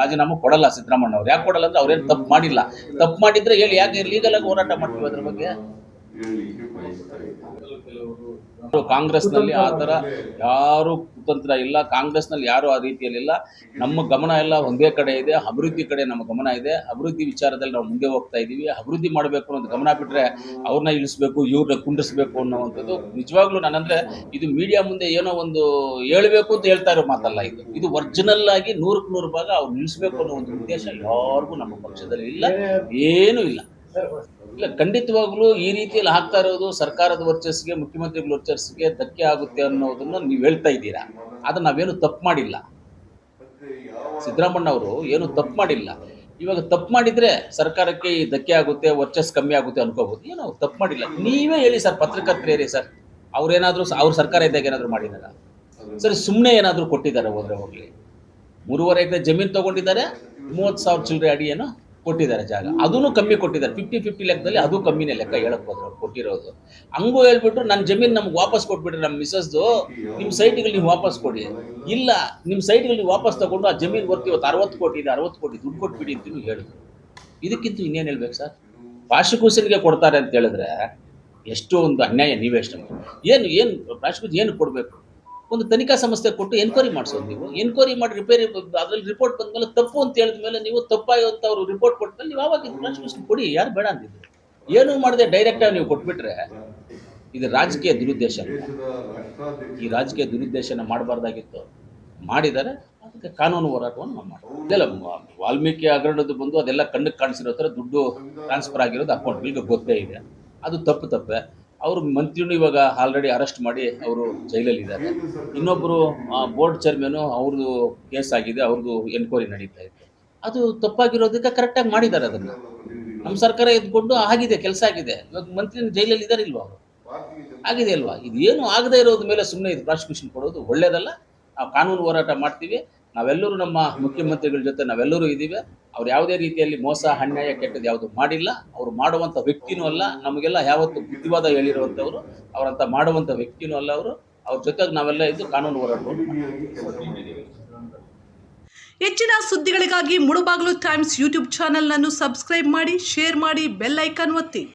ರಾಜೀನಾಮೆ ಕೊಡಲ್ಲ ಸಿದ್ದರಾಮಯ್ಯ ಅವ್ರು ಯಾಕೆ ಕೊಡಲ್ಲ ಅಂದ್ರೆ ಅವ್ರೇನು ತಪ್ಪು ಮಾಡಿಲ್ಲ. ತಪ್ಪು ಮಾಡಿದ್ರೆ ಹೇಳಿ, ಯಾಕೆ ಲೀಗಲ್ ಆಗಿ ಹೋರಾಟ ಮಾಡ್ತೀವಿ ಅದ್ರ ಬಗ್ಗೆ? ಹೇಳಲಿಕ್ಕೆ ಬಯಸ್ತಾ ಆತರ ಕಾಂಗ್ರೆಸ್ನಲ್ಲಿ ಆ ಯಾರು ಕುತಂತ್ರ ಇಲ್ಲ. ಕಾಂಗ್ರೆಸ್ನಲ್ಲಿ ಯಾರು ಆ ರೀತಿಯಲ್ಲಿ ಇಲ್ಲ ನಮ್ಮ ಗಮನ ಎಲ್ಲ ಒಂದೇ ಕಡೆ ಇದೆ. ಅಭಿವೃದ್ಧಿ ಕಡೆ ನಮ್ಮ ಗಮನ ಇದೆ. ಅಭಿವೃದ್ಧಿ ವಿಚಾರದಲ್ಲಿ ನಾವು ಮುಂದೆ ಹೋಗ್ತಾ ಇದ್ದೀವಿ. ಅಭಿವೃದ್ಧಿ ಮಾಡಬೇಕು ಅನ್ನೋದು ಗಮನ ಬಿಟ್ರೆ ಅವ್ರನ್ನ ಇಳಿಸ್ಬೇಕು, ಇವ್ರನ್ನ ಕುಂಡಿಸ್ಬೇಕು ಅನ್ನೋವಂಥದ್ದು ನಿಜವಾಗ್ಲೂ ನಾನಂದ್ರೆ ಇದು ಮೀಡಿಯಾ ಮುಂದೆ ಏನೋ ಒಂದು ಹೇಳಬೇಕು ಅಂತ ಹೇಳ್ತಾ ಇರೋ ಮಾತಲ್ಲ ಇದು. ಇದು ಒರಿಜಿನಲ್ ಆಗಿ ನೂರಕ್ಕೆ ನೂರು ಭಾಗ ಅವ್ರು ನಿಲ್ಲಿಸ್ಬೇಕು ಅನ್ನೋ ಒಂದು ಉದ್ದೇಶ ಯಾರಿಗೂ ನಮ್ಮ ಪಕ್ಷದಲ್ಲಿ ಇಲ್ಲ. ಏನೂ ಇಲ್ಲ. ಇಲ್ಲ, ಖಂಡಿತವಾಗ್ಲೂ ಈ ರೀತಿಯಲ್ಲಿ ಹಾಕ್ತಾ ಇರೋದು ಸರ್ಕಾರದ ವರ್ಚಸ್ಸಿಗೆ, ಮುಖ್ಯಮಂತ್ರಿಗಳ ವರ್ಚಸ್ಸಿಗೆ ಧಕ್ಕೆ ಆಗುತ್ತೆ ಅನ್ನೋದನ್ನು ನೀವು ಹೇಳ್ತಾ ಇದ್ದೀರಾ? ಅದನ್ನ ನಾವೇನು ತಪ್ಪು ಮಾಡಿಲ್ಲ. ಸಿದ್ದರಾಮಣ್ಣ ಅವರು ಏನು ತಪ್ಪು ಮಾಡಿಲ್ಲ. ಇವಾಗ ತಪ್ಪು ಮಾಡಿದ್ರೆ ಸರ್ಕಾರಕ್ಕೆ ಈ ಧಕ್ಕೆ ಆಗುತ್ತೆ ವರ್ಚಸ್ ಕಮ್ಮಿ ಆಗುತ್ತೆ ಅನ್ಕೋಬಹುದು ಏನು ತಪ್ಪು ಮಾಡಿಲ್ಲ. ನೀವೇ ಹೇಳಿ ಸರ್ ಪತ್ರಕರ್ತರೇರಿ ಸರ್. ಅವ್ರೇನಾದ್ರೂ ಅವ್ರ ಸರ್ಕಾರ ಇದ್ದಾಗ ಏನಾದರೂ ಮಾಡಿದಾರ? ಸರಿ ಸುಮ್ಮನೆ ಏನಾದರೂ ಕೊಟ್ಟಿದ್ದಾರೆ ಹೋದ್ರೆ ಹೋಗ್ಲಿ ಮೂರುವರೆ ಎಕರೆ ಜಮೀನು ತಗೊಂಡಿದ್ದಾರೆ, ಮೂವತ್ತು ಸಾವಿರ ಚಿಲ್ಲರೆ ಅಡಿ ಏನೋ ಕೊಟ್ಟಿದ್ದಾರೆ ಜಾಗ. ಅದೂ ಕಮ್ಮಿ ಕೊಟ್ಟಿದ್ದಾರೆ. ಫಿಫ್ಟಿ ಫಿಫ್ಟಿ ಲೆಕ್ಕದಲ್ಲಿ ಅದು ಕಮ್ಮಿನೇ ಲೆಕ್ಕ ಹೇಳಕ್ ಹೋದ್ರೆ ಕೊಟ್ಟಿರೋದು. ಹಂಗೂ ಹೇಳ್ಬಿಟ್ರು ನನ್ನ ಜಮೀನು ನಮ್ಗೆ ವಾಪಸ್ ಕೊಟ್ಬಿಟ್ರೆ ನಮ್ಮ ಮಿಸಸ್ದು ನಿಮ್ಮ ಸೈಟ್ಗಳು ನೀವು ವಾಪಸ್ ಕೊಡಿ. ಇಲ್ಲ ನಿಮ್ಮ ಸೈಟ್ಗಳು ನೀವು ವಾಪಸ್ ತಗೊಂಡು ಆ ಜಮೀನು ಬರ್ತೀವಿ ಇವತ್ತು ಅರವತ್ತು ಕೋಟಿ ಇದೆ, ಅರವತ್ತು ಕೋಟಿ ದುಡ್ಡು ಕೊಟ್ಬಿಡಿ ಅಂತ ಹೇಳಿದ್ರು. ಇದಕ್ಕಿಂತ ಇನ್ನೇನು ಹೇಳ್ಬೇಕು ಸರ್? ಪ್ರಾಸಿಕ್ಯೂಷನ್ಗೆ ಕೊಡ್ತಾರೆ ಅಂತ ಹೇಳಿದ್ರೆ ಎಷ್ಟು ಒಂದು ಅನ್ಯಾಯ ನೀವೇ ಎಷ್ಟು ಏನು ಏನು ಪ್ರಾಸಿಕ್ಯೂಷನ್ ಏನು ಕೊಡಬೇಕು? ಒಂದು ತನಿಖಾ ಸಂಸ್ಥೆ ಕೊಟ್ಟು ಎನ್ಕ್ವೈರಿ ಮಾಡಿಸೋದು ನೀವು. ಎನ್ಕ್ವೈರಿ ಮಾಡಿ ರಿಪೇರಿ ಅದ್ರಲ್ಲಿ ರಿಪೋರ್ಟ್ ಬಂದ್ಮೇಲೆ ತಪ್ಪು ಅಂತ ಹೇಳಿದ ಮೇಲೆ ನೀವು ತಪ್ಪಾಗಿರುತ್ತೆ ಅವರು ರಿಪೋರ್ಟ್ ಕೊಟ್ಮೇಲೆ ನೀವು ಅವಾಗ ಪ್ರಾಸಿಕ್ಯೂಷನ್ ಕೊಡಿ. ಯಾರು ಬೇಡ ಅಂತಿದ್ರು ಏನು ಮಾಡದೆ ಡೈರೆಕ್ಟಾಗಿ ನೀವು ಕೊಟ್ಬಿಟ್ರೆ ಇದು ರಾಜಕೀಯ ದುರುದ್ದೇಶ ಈ ರಾಜಕೀಯ ದುರುದ್ದೇಶನ ಮಾಡಬಾರ್ದಾಗಿತ್ತು. ಮಾಡಿದ್ದಾರೆ ಅದಕ್ಕೆ ಕಾನೂನು ಹೋರಾಟವನ್ನು ನಾವು ಮಾಡ್ತೀವಿ. ವಾಲ್ಮೀಕಿ ಹಗರಣದ್ದು ಬಂದು ಅದೆಲ್ಲ ಕಣ್ಣಿಗೆ ಕಾಣಿಸಿರೋ ಥರ ದುಡ್ಡು ಟ್ರಾನ್ಸ್ಫರ್ ಆಗಿರೋದು ಅಕೌಂಟ್ ಈಗ ಗೊತ್ತೇ ಇದೆ. ಅದು ತಪ್ಪು ತಪ್ಪೆ. ಅವರು ಮಂತ್ರಿನೂ ಇವಾಗ ಆಲ್ರೆಡಿ ಅರೆಸ್ಟ್ ಮಾಡಿ ಅವರು ಜೈಲಲ್ಲಿದ್ದಾರೆ. ಇನ್ನೊಬ್ಬರು ಬೋರ್ಡ್ ಚೇರ್ಮನು ಅವ್ರದ್ದು ಕೇಸ್ ಆಗಿದೆ, ಅವ್ರದ್ದು ಎನ್ಕ್ವೈರಿ ನಡೀತಾ ಇದೆ ಅದು ತಪ್ಪಾಗಿರೋದಕ್ಕೆ ಕರೆಕ್ಟಾಗಿ ಮಾಡಿದ್ದಾರೆ ಅದನ್ನು. ನಮ್ಮ ಸರ್ಕಾರ ಎದ್ಕೊಂಡು ಆಗಿದೆ, ಕೆಲಸ ಆಗಿದೆ. ಇವಾಗ ಮಂತ್ರಿ ಜೈಲಲ್ಲಿ ಇದ್ದಾರೆ ಇಲ್ವಾ ಅವರು? ಆಗಿದೆ ಅಲ್ವಾ? ಇದೇನು ಆಗದೆ ಇರೋದ್ರ ಮೇಲೆ ಸುಮ್ಮನೆ ಇದು ಪ್ರಾಸಿಕ್ಯೂಷನ್ ಕೊಡೋದು ಒಳ್ಳೇದಲ್ಲ. ನಾವು ಕಾನೂನು ಹೋರಾಟ ಮಾಡ್ತೀವಿ. ನಾವೆಲ್ಲರೂ ನಮ್ಮ ಮುಖ್ಯಮಂತ್ರಿಗಳ ಜೊತೆ ನಾವೆಲ್ಲರೂ ಇದ್ದೀವಿ. ಅವ್ರು ಯಾವುದೇ ರೀತಿಯಲ್ಲಿ ಮೋಸ, ಅನ್ಯಾಯ, ಕೆಟ್ಟದ್ದು ಯಾವುದು ಮಾಡಿಲ್ಲ. ಅವರು ಮಾಡುವಂಥ ವ್ಯಕ್ತಿನೂ ಅಲ್ಲ, ನಮಗೆಲ್ಲ ಯಾವತ್ತು ಬುದ್ಧಿವಾದ ಹೇಳಿರುವಂಥವ್ರು ಅವರಂತ ಮಾಡುವಂಥ ವ್ಯಕ್ತಿನೂ ಅಲ್ಲ ಅವರು. ಅವ್ರ ಜೊತೆಗೆ ನಾವೆಲ್ಲ ಇದ್ದು ಕಾನೂನು ಹೋರಾಟವನ್ನು ಹೆಚ್ಚಿನ ಸುದ್ದಿಗಳಿಗಾಗಿ ಮುಳುಬಾಗಿಲು ಟೈಮ್ಸ್ ಯೂಟ್ಯೂಬ್ ಚಾನೆಲ್ನನ್ನು ಸಬ್ಸ್ಕ್ರೈಬ್ ಮಾಡಿ, ಶೇರ್ ಮಾಡಿ, ಬೆಲ್ ಐಕಾನ್ ಒತ್ತಿ.